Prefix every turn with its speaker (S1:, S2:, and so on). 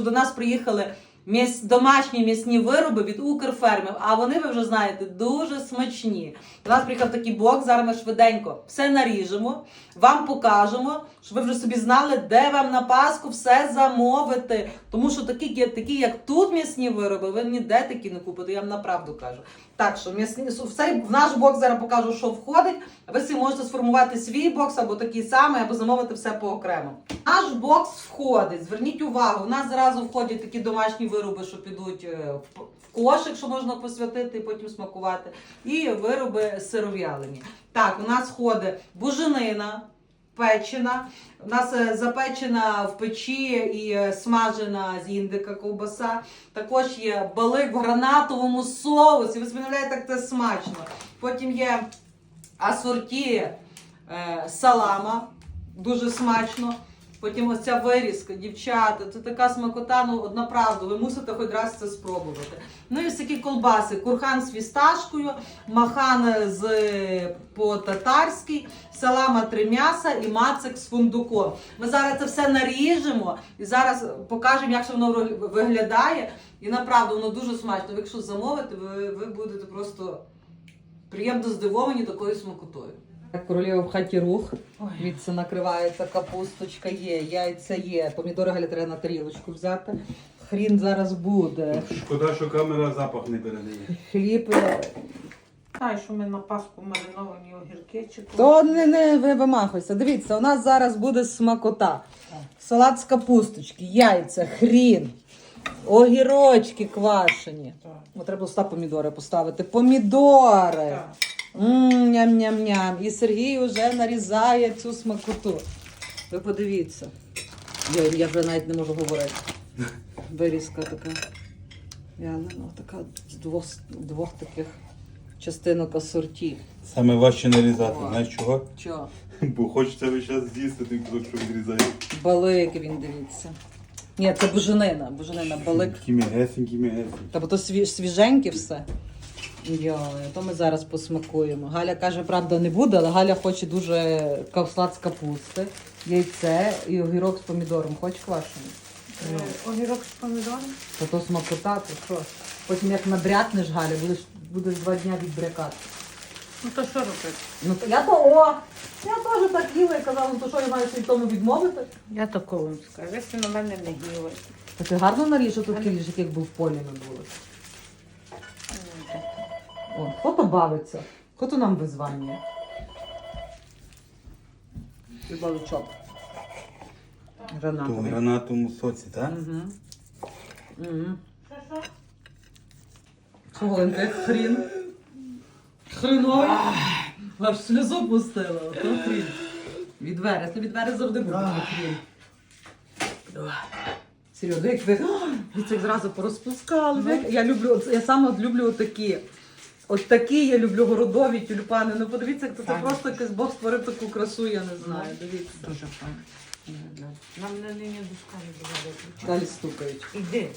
S1: До нас приїхали міс... домашні м'ясні вироби від Укрфермів, а вони, ви вже знаєте, дуже смачні. До нас приїхав такий бок, зараз ми швиденько все наріжемо, вам покажемо, щоб ви вже собі знали, де вам на Пасху все замовити. Тому що такі, такі як тут м'ясні вироби, ви ніде такі не купите, я вам направду кажу. Так що в в наш бокс зараз покажу, що входить. Ви собі можете сформувати свій бокс або такий самий, або замовити все по окремо. Наш бокс входить. Зверніть увагу, у нас зразу входять такі домашні вироби, що підуть е, в в кошик, що можна посвятити і потім смакувати. І вироби сиров'ялені. Так, у нас входить буженина. Печена, у нас е, запечена в печі і е, смажена з індика ковбаса. Також є балик в гранатовому соусі. Ви собі уявляєте, як це смачно. Потім є асорті е, салама, дуже смачно. Потім ось ця вирізка, дівчата, це така смакота, ну одна ви мусите хоч раз це спробувати. Ну і ось такі колбаси, курхан з фісташкою, махан з по-татарськи, салама три м'яса і мацик з фундуком. Ми зараз це все наріжемо і зараз покажемо, як воно виглядає. І направду воно дуже смачно. Якщо замовите, ви, ви будете просто приємно здивовані такою смакотою. Королева в хаті рух. Дивіться, накривається капусточка є, яйця є, помідори Галя треба на тарілочку взяти. Хрін зараз буде.
S2: Шкода, що камера запах не передає.
S1: Хліб.
S3: Знаєш, що ми на Пасху мариновані огірки чи
S1: То не, не ви вимахуйся. Дивіться, у нас зараз буде смакота. Салат з капусточки, яйця, хрін, огірочки квашені.
S3: Так.
S1: О, треба ста помідори поставити. Помідори.
S3: Так.
S1: Ням-ням-ням. І Сергій вже нарізає цю смакоту. Ви подивіться. Я, я вже навіть не можу говорити. Вирізка така. Вялена, така з двох, двох таких частинок асорті.
S2: Саме важче нарізати, знаєш чого?
S1: Чого?
S2: Бо хочеться весь час з'їсти кусок, що відрізає.
S1: Балик він дивіться. Ні, це буженина. Буженина, балик.
S2: Такі м'ягесенькі, м'ягесенькі.
S1: Та бо то свіженьке все. Йой, то ми зараз посмакуємо. Галя каже, правда, не буде, але Галя хоче дуже кавслад з капусти, яйце і огірок з помідором. Хоч квашений? Ну,
S3: Огірок з помідором.
S1: то то смакота, то що? Потім як набрякнеш, Галя, будеш, будеш два дня відбрякати.
S3: Ну то що робити?
S1: Ну то я то о! Я теж так їла і казала, ну то що я маю собі тому відмовити?
S3: Я такого вам скажу. Ви на мене не гнівайте.
S1: Та ти гарно наріж, тут такий ліж, як був в полі ми були. О, хто бавиться? Хто нам визвання? Баличок.
S2: То в
S1: Гранатовий.
S2: соці, так?
S1: Угу. Угу. Соленька, як хрін. Хріновий. Аж сльозу пустила. То хрін. Від. Це від двері завжди буде такий хрін. Серйозно, як ви ви це зразу порозпускали. Я люблю, я саме люблю отакі. От такі я люблю городові тюльпани. Ну подивіться, як це, це просто якийсь Бог створив таку красу, я не знаю. Дивіться.
S3: Дуже файно. Нам не нині дошка не було.
S1: Далі стукають.
S3: Іди.